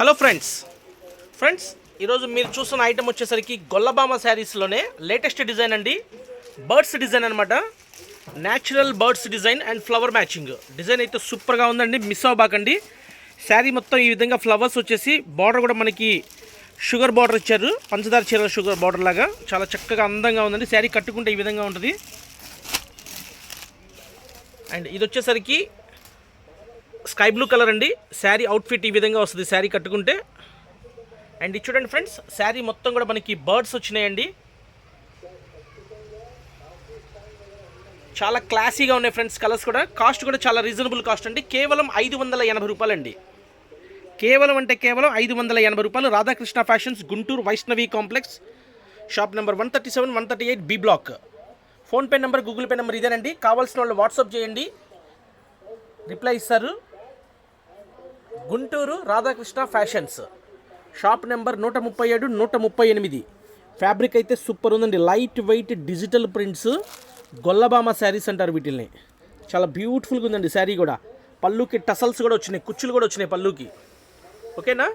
Hello friends. Friends ఈరోజు మీరు చూస్తున్న ఐటమ్ వచ్చేసరికి గొల్లబామ శారీస్లోనే లేటెస్ట్ డిజైన్ అండి. బర్డ్స్ డిజైన్ అనమాట natural birds design and flower matching design అయితే సూపర్గా ఉందండి మిస్ అవ్వబాకండి. శారీ మొత్తం ఈ విధంగా ఫ్లవర్స్ వచ్చేసి బార్డర్ కూడా మనకి షుగర్ బార్డర్ ఇచ్చారు. పంచదార చీర షుగర్ బార్డర్ లాగా. చాలా చక్కగా అందంగా ఉందండి. శారీ కట్టుకుంటే ఈ విధంగా ఉంటుంది. అండ్ ఇది వచ్చేసరికి స్కై బ్లూ కలర్ అండి. శారీ అవుట్ఫిట్ ఈ విధంగా వస్తుంది. శారీ కట్టుకుంటే. అండ్ ఇది చూడండి ఫ్రెండ్స్ శారీ మొత్తం కూడా మనకి బర్డ్స్ వచ్చినాయండి. చాలా క్లాసీగా ఉన్నాయి ఫ్రెండ్స్ కలర్స్ కూడా. కాస్ట్ కూడా చాలా రీజనబుల్ కాస్ట్ అండి. కేవలం ఐదు వందల ఎనభై రూపాయలండి. కేవలం అంటే కేవలం ఐదు వందల ఎనభై రూపాయలు. Radhakrishna fashions Guntur Vaishnavi complex. Shop number one thirty seven one thirty eight B block. PhonePe number Google Pay number ఇదేనండి. కావాల్సిన వాళ్ళు వాట్సాప్ చేయండి. రిప్లై ఇస్తారు. Guntur Radhakrishna fashions. Shop number నూట ముప్పై ఏడు నూట ముప్పై ఎనిమిది. ఫ్యాబ్రిక్ అయితే సూపర్ ఉందండి. Light weight digital prints Gollabhama sarees అంటారు వీటిల్ని. చాలా బ్యూటిఫుల్గా ఉందండి శారీ కూడా. పళ్ళుకి టసల్స్ కూడా వచ్చినాయి కుచ్చులు కూడా వచ్చినాయి పళ్ళుకి. ఓకేనా?